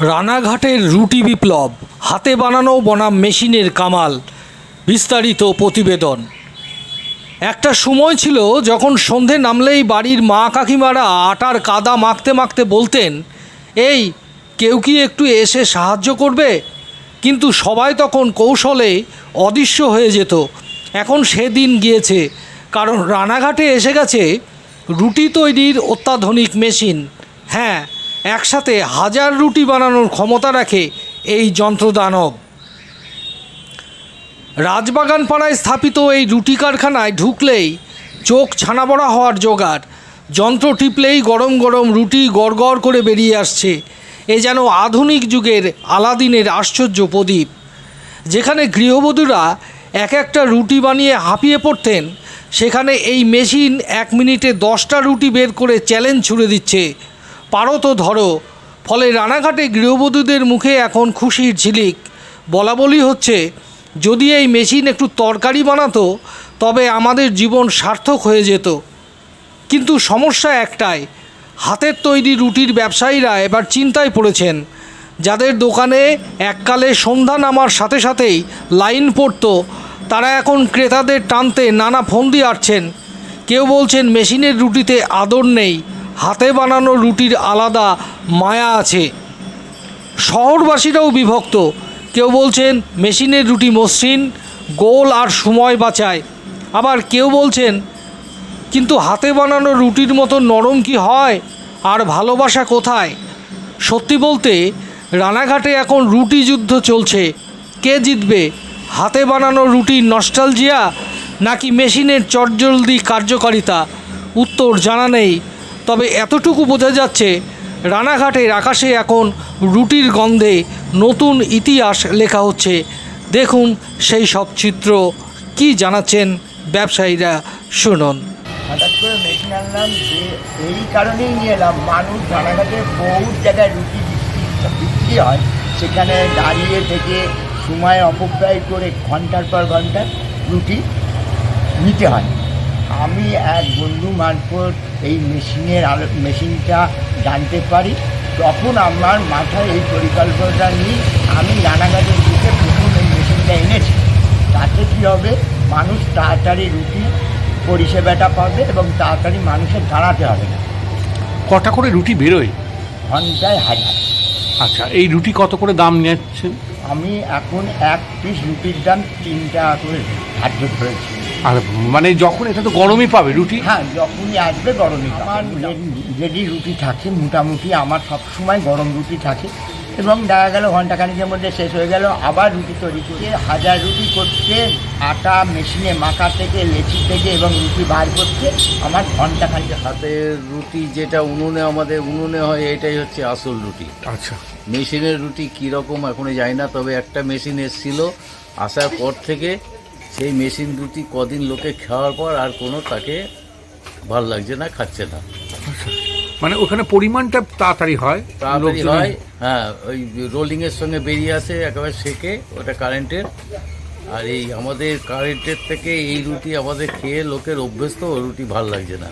রানাঘাটের রুটি বিপ্লব, হাতে বানানো বনাম মেশিনের কামাল, বিস্তারিত প্রতিবেদন। একটা সময় ছিল যখন সন্ধে নামলেই বাড়ির মা কাকিমারা আটার কাদা মাখতে মাখতে বলতেন, এই, কেউ কি একটু এসে সাহায্য করবে? কিন্তু সবাই তখন কৌশলে অদৃশ্য হয়ে যেত। এখন সেদিন গিয়েছে, কারণ রানাঘাটে এসে গেছে রুটি তৈরির অত্যাধুনিক মেশিন। হ্যাঁ একসাথে হাজার রুটি বানানোর ক্ষমতা রাখে এই যন্ত্রদানব। রাজবাগান পাড়ায় স্থাপিত এই রুটি কারখানায় ঢুকলেই চোখ ছানাবড়া হওয়ার জোগাড়। যন্ত্র টিপলেই গরম গরম রুটি গড়গড় করে বেরিয়ে আসছে। এ যেন আধুনিক যুগের আলাদিনের আশ্চর্য প্রদীপ। যেখানে গৃহবধূরা এক একটা রুটি বানিয়ে হাঁপিয়ে পড়তেন, সেখানে এই মেশিন এক মিনিটে দশটা রুটি বের করে চ্যালেঞ্জ ছুড়ে দিচ্ছে। পারো তো ধরো। ফলে রানাঘাটে গৃহবধূদের মুখে এখন খুশির ঝিলিক। বলা বলি হচ্ছে, যদি এই মেশিন একটু তরকারি বানাতো, তবে আমাদের জীবন সার্থক হয়ে যেত। কিন্তু সমস্যা একটাই, হাতের তৈরি রুটির ব্যবসায়ীরা এবার চিন্তায় পড়েছেন, যাদের দোকানে এককালে সন্ধ্যা নামার সাথে সাথেই লাইন পড়তো, তারা এখন ক্রেতাদের টানতে নানা ফন্দি আটছেন। কেউ বলছেন, মেশিনের রুটিতে আদর নেই হাতে বানানো রুটির আলাদা মায়া আছে। শহরবাসীরাও বিভক্ত। কেউ বলছেন মেশিনের রুটি মসৃণ, গোল আর সময় বাঁচায়। আবার কেউ বলছেন, কিন্তু হাতে বানানো রুটির মতো নরম কি হয়? আর ভালোবাসা কোথায়? সত্যি বলতে, রানাঘাটে এখন রুটি যুদ্ধ চলছে। কে জিতবে? হাতে বানানো রুটির নস্টালজিয়া নাকি মেশিনের চটজলদি কার্যকারিতা? উত্তর জানা নেই। তবে এতটুকু বোঝা যাচ্ছে রানাঘাটের আকাশে এখন রুটির গন্ধে নতুন ইতিহাস লেখা হচ্ছে। দেখুন সেই সব চিত্র। কি জানাচ্ছেন ব্যবসায়ীরা শুনুন। হঠাৎ করে এই কারণেই নিয়ে এলাম। মানুষ রানাঘাটে বহু জায়গায় রুটি বিক্রি হয়। সেখানে দাঁড়িয়ে থেকে সময় অপব্যয় করে ঘণ্টার পর ঘণ্টা রুটি নিতে হয়। আমি এক বন্ধু মারফত এই মেশিনের আলো মেশিনটা জানতে পারি। তখন আমার মাথায় এই পরিকল্পনাটা নিয়ে আমি রানাঘাটের দিকে প্রথম এই মেশিনটা এনেছি। তাতে কী হবে? মানুষ তাড়াতাড়ি রুটি পরিষেবাটা পাবে এবং তাড়াতাড়ি মানুষের দাঁড়াতে হবে না। কটা করে রুটি বেরোয়? ঘন্টায় হাজার। আচ্ছা এই রুটি কত করে দাম নিচ্ছেন আমি এখন এক পিস রুটির দাম তিন টাকা করে ধার্য ধরেছি আর মানে যখন এটা তো গরমই পাবে রুটি? হ্যাঁ যখনই আসবে গরমই আমার রেডি রুটি থাকে মোটামুটি আমার সবসময় গরম রুটি থাকে। এবং দেখা গেল ঘন্টাখানিকের মধ্যে শেষ হয়ে গেল আবার রুটি তৈরি করে হাজার রুটি করতে আটা মেশিনে মাখা থেকে লেচি থেকে এবং রুটি বার করতে আমার ঘণ্টা ঘন্টাখানিক হাতের রুটি যেটা উনুনে আমাদের উনুনে হয় এটাই হচ্ছে আসল রুটি। আচ্ছা। মেশিনের রুটি কীরকম এখনও জানি না তবে একটা মেশিন এসেছিল আসার পর থেকে সেই মেশিন দুটি কদিন লোকে খাওয়ার পর আর কোনো তাকে ভালো লাগছে না খাচ্ছে না। মানে ওখানে পরিমাণটা তাড়াতাড়ি হয়? তাড়াতাড়ি হয় হ্যাঁ ওই রোলিংয়ের সঙ্গে বেরিয়ে আসে একেবারে সেকে ওটা কারেন্টের আর এই আমাদের কারেন্টের থেকে এই রুটি আমাদের খেয়ে লোকের অভ্যস্ত ও রুটি ভালো লাগছে না।